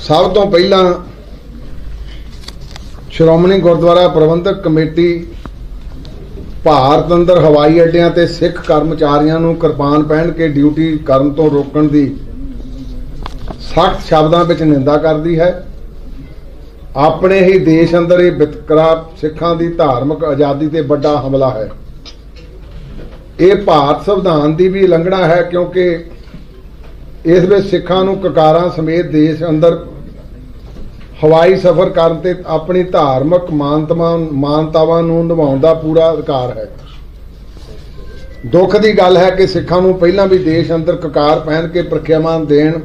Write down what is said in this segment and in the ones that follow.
ਸਭ ਤੋਂ ਪਹਿਲਾਂ ਸ਼੍ਰੋਮਣੀ ਗੁਰਦੁਆਰਾ ਪ੍ਰਬੰਧਕ ਕਮੇਟੀ ਭਾਰਤ ਅੰਦਰ ਹਵਾਈ ਅੱਡਿਆਂ ਤੇ ਸਿੱਖ ਕਰਮਚਾਰੀਆਂ ਨੂੰ ਕਿਰਪਾਨ ਪਹਿਨ ਕੇ ਡਿਊਟੀ ਕਰਨ ਤੋਂ ਰੋਕਣ ਦੀ ਸਖਤ ਸ਼ਬਦਾਂ ਵਿੱਚ ਨਿੰਦਾ ਕਰਦੀ ਹੈ। ਆਪਣੇ ਹੀ ਦੇਸ਼ ਅੰਦਰ ਇਹ ਵਿਤਕਰਾ ਸਿੱਖਾਂ ਦੀ ਧਾਰਮਿਕ ਆਜ਼ਾਦੀ ਤੇ ਵੱਡਾ ਹਮਲਾ ਹੈ। ਇਹ ਭਾਰਤ ਸੰਵਿਧਾਨ ਦੀ ਵੀ ਉਲੰਘਣਾ ਹੈ ਕਿਉਂਕਿ ਇਸ ਵਿੱਚ ਸਿੱਖਾਂ ਨੂੰ ਕਕਾਰਾਂ ਸਮੇਤ ਦੇਸ਼ ਅੰਦਰ ਹਵਾਈ ਸਫ਼ਰ ਕਰਨ ਤੇ ਆਪਣੀ ਧਾਰਮਿਕ ਮਾਨਤਾਵਾਂ ਮਾਨਤਾਵਾਂ ਨੂੰ ਨਿਭਾਉਣ ਦਾ ਪੂਰਾ ਅਧਿਕਾਰ ਹੈ। ਦੁੱਖ ਦੀ ਗੱਲ ਹੈ ਕਿ ਸਿੱਖਾਂ ਨੂੰ ਪਹਿਲਾਂ ਵੀ ਦੇਸ਼ ਅੰਦਰ ਕਕਾਰ ਪਹਿਨ ਕੇ ਪ੍ਰਖਿਆਵਾਂ ਦੇਣ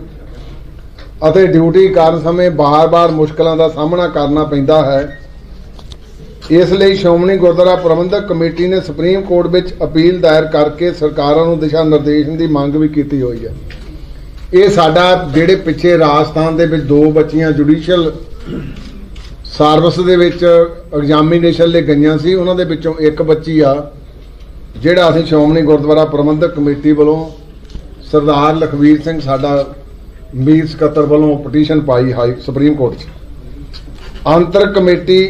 ਅਤੇ ਡਿਊਟੀ ਕਰਨ ਸਮੇਂ ਬਾਰ-ਬਾਰ ਮੁਸ਼ਕਲਾਂ ਦਾ ਸਾਹਮਣਾ ਕਰਨਾ ਪੈਂਦਾ ਹੈ। ਇਸ ਲਈ ਸ਼੍ਰੋਮਣੀ ਗੁਰਦੁਆਰਾ ਪ੍ਰਬੰਧਕ ਕਮੇਟੀ ਨੇ ਸੁਪਰੀਮ ਕੋਰਟ ਵਿੱਚ ਅਪੀਲ ਦਾਇਰ ਕਰਕੇ ਸਰਕਾਰਾਂ ਨੂੰ ਦਿਸ਼ਾ ਨਿਰਦੇਸ਼ ਦੀ ਮੰਗ ਵੀ ਕੀਤੀ ਹੋਈ ਹੈ। ਇਹ ਸਾਡਾ ਜਿਹੜੇ ਪਿੱਛੇ ਰਾਜਸਥਾਨ ਦੇ ਵਿੱਚ ਦੋ ਬੱਚੀਆਂ ਜੁਡੀਸ਼ੀਅਲ ਸਰਵਿਸ ਦੇ ਵਿੱਚ ਐਗਜ਼ਾਮੀਨੇਸ਼ਨ ਲਈ ਗਈਆਂ ਸੀ, ਉਹਨਾਂ ਦੇ ਵਿੱਚੋਂ ਇੱਕ ਬੱਚੀ ਆ, ਜਿਹੜਾ ਅਸੀਂ ਸ਼੍ਰੋਮਣੀ ਗੁਰਦੁਆਰਾ ਪ੍ਰਬੰਧਕ ਕਮੇਟੀ ਵੱਲੋਂ ਸਰਦਾਰ ਲਖਵੀਰ ਸਿੰਘ ਸਾਡਾ ਮੀਰ ਸਕੱਤਰ ਵੱਲੋਂ ਪਟੀਸ਼ਨ ਪਾਈ ਹਾਈ ਸੁਪਰੀਮ ਕੋਰਟ 'ਚ। ਅੰਤਰ ਕਮੇਟੀ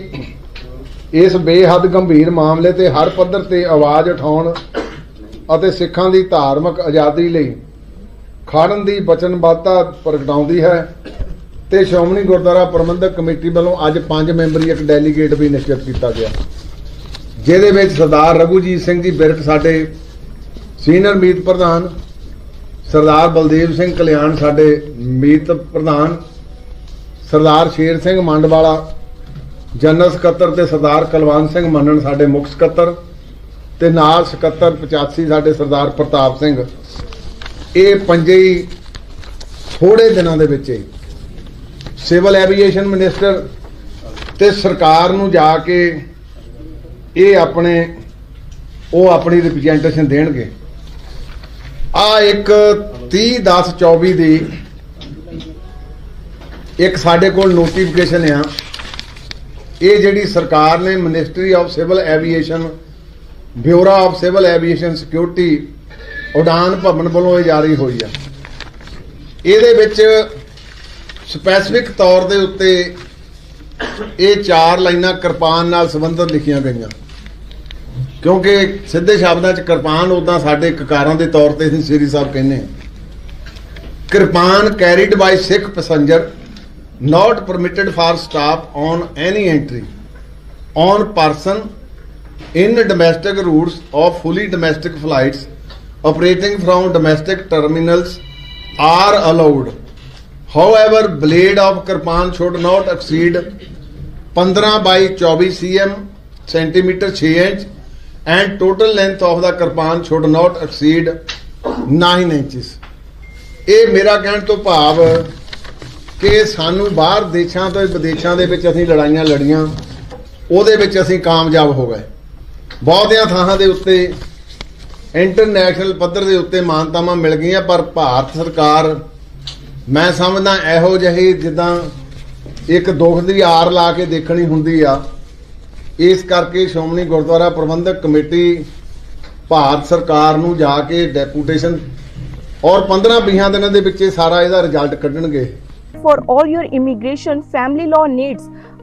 ਇਸ ਬੇਹੱਦ ਗੰਭੀਰ ਮਾਮਲੇ ਤੇ ਹਰ ਪੱਧਰ ਤੇ ਆਵਾਜ਼ ਉਠਾਉਣ ਅਤੇ ਸਿੱਖਾਂ ਦੀ ਧਾਰਮਿਕ ਆਜ਼ਾਦੀ ਲਈ ਖਾੜਨ ਦੀ ਵਚਨਬੱਧਤਾ ਪ੍ਰਗਟਾਉਂਦੀ ਹੈ ਤੇ ਸ਼੍ਰੋਮਣੀ ਗੁਰਦੁਆਰਾ ਪ੍ਰਬੰਧਕ ਕਮੇਟੀ ਵੱਲੋਂ ਅੱਜ ਪੰਜ ਮੈਂਬਰੀ ਇੱਕ ਡੈਲੀਗੇਟ ਵੀ ਨਿਸ਼ਚਿਤ ਕੀਤਾ ਗਿਆ। ਜਿਹਦੇ ਵਿੱਚ ਸਰਦਾਰ ਰਘੂਜੀਤ ਸਿੰਘ ਜੀ ਬਿਰਕ ਸਾਡੇ ਸੀਨੀਅਰ ਮੀਤ ਪ੍ਰਧਾਨ, ਸਰਦਾਰ ਬਲਦੇਵ ਸਿੰਘ ਕਲਿਆਣ ਸਾਡੇ ਮੀਤ ਪ੍ਰਧਾਨ, ਸਰਦਾਰ ਸ਼ੇਰ ਸਿੰਘ ਮੰਡਵਾਲਾ, ਜਨਰਲ ਸਕੱਤਰ ਤੇ ਸਰਦਾਰ ਕੁਲਵੰਤ ਸਿੰਘ ਮੰਨਣ ਸਾਡੇ ਮੁੱਖ ਸਕੱਤਰ ਤੇ ਨਾਲ ਸਕੱਤਰ 85 ਸਾਡੇ ਸਰਦਾਰ ਪ੍ਰਤਾਪ ਸਿੰਘ। ਇਹ ਪੰਜੇ ਹੀ ਥੋੜੇ ਦਿਨਾਂ ਦੇ ਵਿੱਚ ਹੀ ਸਿਵਲ ਐਵੀਏਸ਼ਨ ਮਿਨਿਸਟਰ ਤੇ ਸਰਕਾਰ ਨੂੰ ਜਾ ਕੇ ਇਹ ਆਪਣੇ, ਉਹ ਆਪਣੀ ਰਿਪਰੈਜ਼ੈਂਟੇਸ਼ਨ ਦੇਣਗੇ। ਆ ਇੱਕ 30 10 24 ਦੀ ਇੱਕ ਸਾਡੇ ਕੋਲ ਨੋਟੀਫਿਕੇਸ਼ਨ ਆ। ਇਹ ਜਿਹੜੀ ਸਰਕਾਰ ਨੇ ministry of civil aviation bureau of civil aviation security Udaan Bhawan ਵੱਲੋਂ ਇਹ ਜਾਰੀ ਹੋਈ ਆ। ਇਹਦੇ ਵਿੱਚ ਸਪੈਸੀਫਿਕ ਤੌਰ ਦੇ ਉੱਤੇ ਇਹ ਚਾਰ ਲਾਈਨਾਂ ਕਿਰਪਾਨ ਨਾਲ ਸੰਬੰਧਿਤ ਲਿਖੀਆਂ ਗਈਆਂ। ਕਿਉਂਕਿ ਸਿੱਧੇ ਸ਼ਬਦਾਂ 'ਚ ਕਿਰਪਾਨ ਉਦਾਂ ਸਾਡੇ ਕਕਾਰਾਂ ਦੇ ਤੌਰ ਤੇ ਅਸੀਂ ਸ੍ਰੀ ਸਾਹਿਬ ਕਹਿੰਦੇ kirpan carried by Sikh passenger not permitted for staff on any entry on person in domestic routes of fully domestic flights operating from domestic terminals are allowed however blade of kirpan should not exceed 15 by 24 cm centimeter 6 inch and total length of the kirpan should not exceed 9 inches ਇਹ ਮੇਰਾ ਕਹਿਣ ਤੋਂ ਭਾਵ ਕਿ ਸਾਨੂੰ ਬਾਹਰ ਦੇਸ਼ਾਂ ਤੋਂ ਵਿਦੇਸ਼ਾਂ ਦੇ ਵਿੱਚ ਅਸੀਂ ਲੜਾਈਆਂ ਲੜੀਆਂ ਉਹਦੇ ਵਿੱਚ ਅਸੀਂ ਕਾਮਯਾਬ ਹੋ ਗਏ ਬਹੁਤਿਆਂ ਥਾਵਾਂ ਦੇ ਉੱਤੇ ਇੰਟਰਨੈਸ਼ਨਲ ਪੱਧਰ ਦੇ ਉੱਤੇ ਮਾਨਤਾਵਾਂ ਮਿਲ ਗਈਆਂ ਪਰ ਭਾਰਤ ਸਰਕਾਰ ਮੈਂ ਸਮਝਦਾ ਇਹੋ ਜਿਹੀ ਜਿੱਦਾਂ ਇੱਕ ਦੁੱਖ ਦੀ ਆਰ ਲਾ ਕੇ ਦੇਖਣੀ ਹੁੰਦੀ ਆ। ਇਸ ਕਰਕੇ ਸ਼੍ਰੋਮਣੀ ਗੁਰਦੁਆਰਾ ਪ੍ਰਬੰਧਕ ਕਮੇਟੀ ਭਾਰਤ ਸਰਕਾਰ ਨੂੰ ਜਾ ਕੇ ਡੈਪੂਟੇਸ਼ਨ ਔਰ 15 20 ਦਿਨਾਂ ਦੇ ਵਿੱਚ ਸਾਰਾ ਇਹਦਾ ਰਿਜ਼ਲਟ ਕੱਢਣਗੇ। For all your immigration family law needs,